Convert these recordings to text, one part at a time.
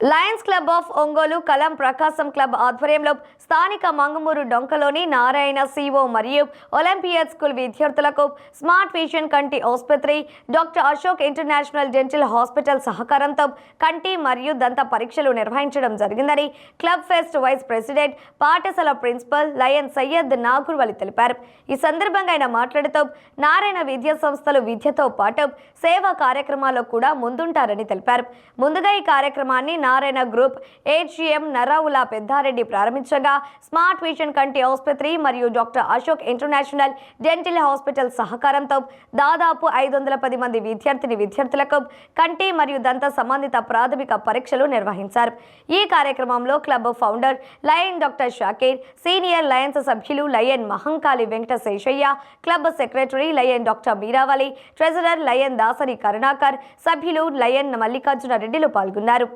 Lions club of Ongole కలం ప్రకాశం club ఆధ్వర్యంలో స్థానిక మంగమూరు డొంకలోని నారాయణ సిఓ మరియు ఒలింపియడ్ స్కూల్ విద్యార్థులకు స్మార్ట్ విజన్ కంటి ఆసుపత్రి doctor Ashok international dental hospital సహకారంతో కంటి మరియు దంత పరీక్షలు నిర్వహించడం జరిగిందని క్లబ్ ఫెస్ట్ వైస్ ప్రెసిడెంట్ పాఠశాల ప్రిన్సిపల్ లయన్ సయ్యద్ నాగుర్వలి తెలిపారు. ఈ సందర్భంగా ఆయన మాట్లాడుతూ నారాయణ విద్యా సంస్థలు విద్యతో పాటు సేవా కార్యక్రమాల్లో కూడా ముందుంటారని తెలిపారు. ముందుగా ఈ కార్యక్రమాన్ని నారాయణ గ్రూప్ ఏజీఎం నరావుల పెద్దారెడ్డి ప్రారంభించగా స్మార్ట్ విజన్ కంటి ఆసుపత్రి మరియు doctor Ashok international dental hospital సహకారంతో దాదాపు ఐదు వందల పది మంది విద్యార్థిని విద్యార్థులకు కంటి మరియు దంత సంబంధిత ప్రాథమిక పరీక్షలు నిర్వహించారు. ఈ కార్యక్రమంలో club founder lion doctor Shakir senior lions సభ్యులు lion Mahankali Venkata Seshayya club secretary lion doctor Meeravali treasurer lion Dasari Karunakar సభ్యులు లయన్ మల్లికార్జున రెడ్డిలు పాల్గొన్నారు.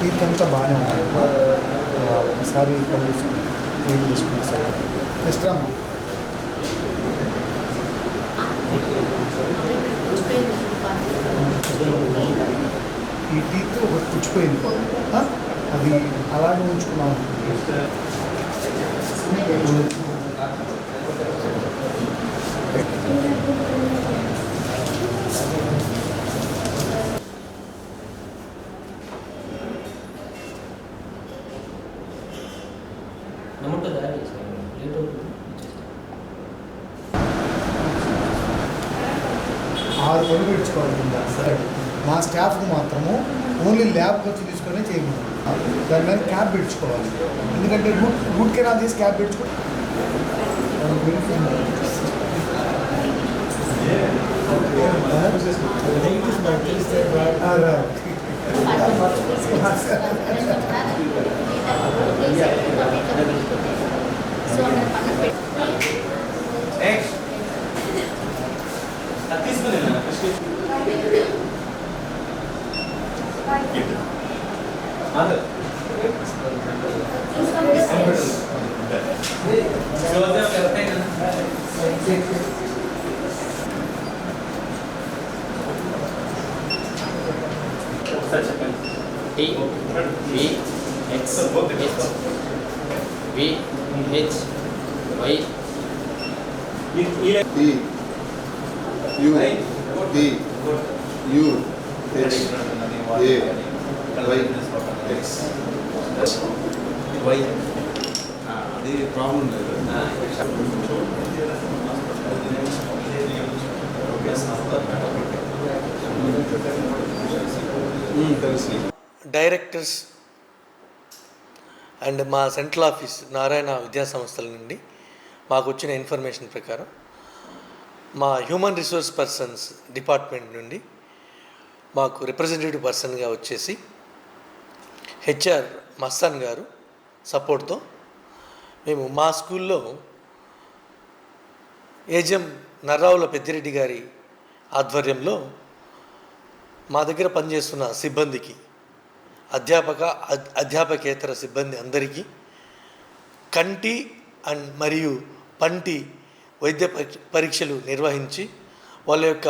టీత్ అంతా బాగానే ఉంది ఒకసారి కళ్ళు క్లీన్ చేసుకుని సార్ నెక్స్ట్ అమ్మా ఈ టీత్ ఒకటి పుచ్చిపోయింది ఆ? అది అలాగే ఉంచుకున్నాం నమ్మటం దారి లేట్ అవుతుంది ఆరు పళ్ళు పెట్టుకోవాలి. సరే. మా స్టాఫ్కి మాత్రము ఓన్లీ ల్యాబ్ ఖర్చు తీసుకొని చేయకూడదు దాని మీద క్యాప్ పెట్టుకోవాలి. ఎందుకంటే రూట్ రూట్ కెనాల్ తీసి క్యాప్ పెట్టుకో T V X H V H Y D U Y. అది ప్రాబ్లం లేదు. డైరెక్టర్స్ అండ్ మా సెంట్రల్ ఆఫీస్ నారాయణ విద్యా సంస్థల నుండి మాకు వచ్చిన ఇన్ఫర్మేషన్ ప్రకారం మా హ్యూమన్ రిసోర్స్ పర్సన్స్ డిపార్ట్మెంట్ నుండి మాకు రిప్రజెంటేటివ్ పర్సన్గా వచ్చేసి హెచ్ఆర్ మస్తాన్ గారు సపోర్ట్తో మేము మా స్కూల్లో ఏజెం నర్రావుల పెద్దిరెడ్డి గారి ఆధ్వర్యంలో మా దగ్గర పనిచేస్తున్న సిబ్బందికి అధ్యాపక అద్- అధ్యాపకేతర సిబ్బంది అందరికీ కంటి అండ్ మరియు పంటి వైద్య పరీక్షలు నిర్వహించి వాళ్ళ యొక్క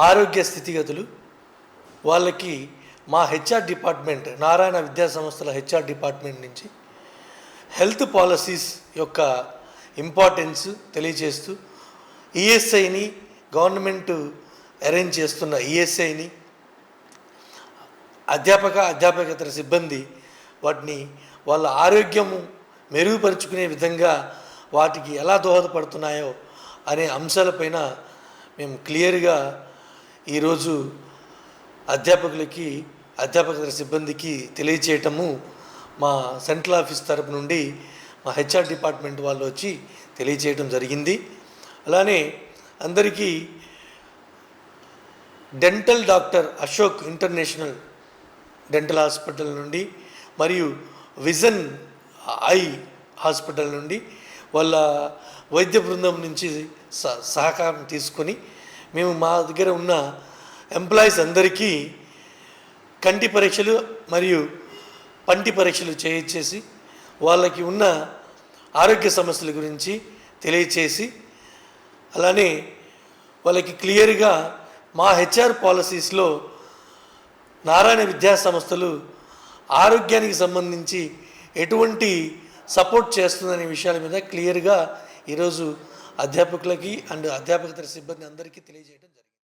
ఆరోగ్య స్థితిగతులు వాళ్ళకి మా హెచ్ఆర్ డిపార్ట్మెంట్ నారాయణ విద్యా సంస్థల హెచ్ఆర్ డిపార్ట్మెంట్ నుంచి హెల్త్ పాలసీస్ యొక్క ఇంపార్టెన్స్ తెలియజేస్తూ ఈఎస్ఐని గవర్నమెంట్ అరేంజ్ చేస్తున్న ఈఎస్ఐని అధ్యాపక అధ్యాపకేతర సిబ్బంది వాటిని వాళ్ళ ఆరోగ్యము మెరుగుపరుచుకునే విధంగా వాటికి ఎలా దోహదపడుతున్నాయో అనే అంశాలపైన మేము క్లియర్గా ఈరోజు అధ్యాపకులకి అధ్యాపక సిబ్బందికి తెలియచేయటము మా సెంట్రల్ ఆఫీస్ తరపు నుండి మా హెచ్ఆర్ డిపార్ట్మెంట్ వాళ్ళు వచ్చి తెలియచేయటం జరిగింది. అలానే అందరికీ dental doctor Ashok international dental hospital నుండి మరియు విజన్ ఐ హాస్పిటల్ నుండి వాళ్ళ వైద్య బృందం నుంచి స- సహకారం తీసుకొని మేము మా దగ్గర ఉన్న ఎంప్లాయీస్ అందరికీ కంటి పరీక్షలు మరియు పంటి పరీక్షలు చేయించేసి వాళ్ళకి ఉన్న ఆరోగ్య సమస్యల గురించి తెలియచేసి అలానే వాళ్ళకి క్లియర్గా మా హెచ్ఆర్ పాలసీస్లో నారాయణ విద్యా సంస్థలు ఆరోగ్యానికి సంబంధించి ఎటువంటి సపోర్ట్ చేస్తుందనే విషయాల మీద క్లియర్గా ఈరోజు అధ్యాపకులకి అండ్ అధ్యాపకతర సిబ్బంది అందరికీ తెలియజేయడం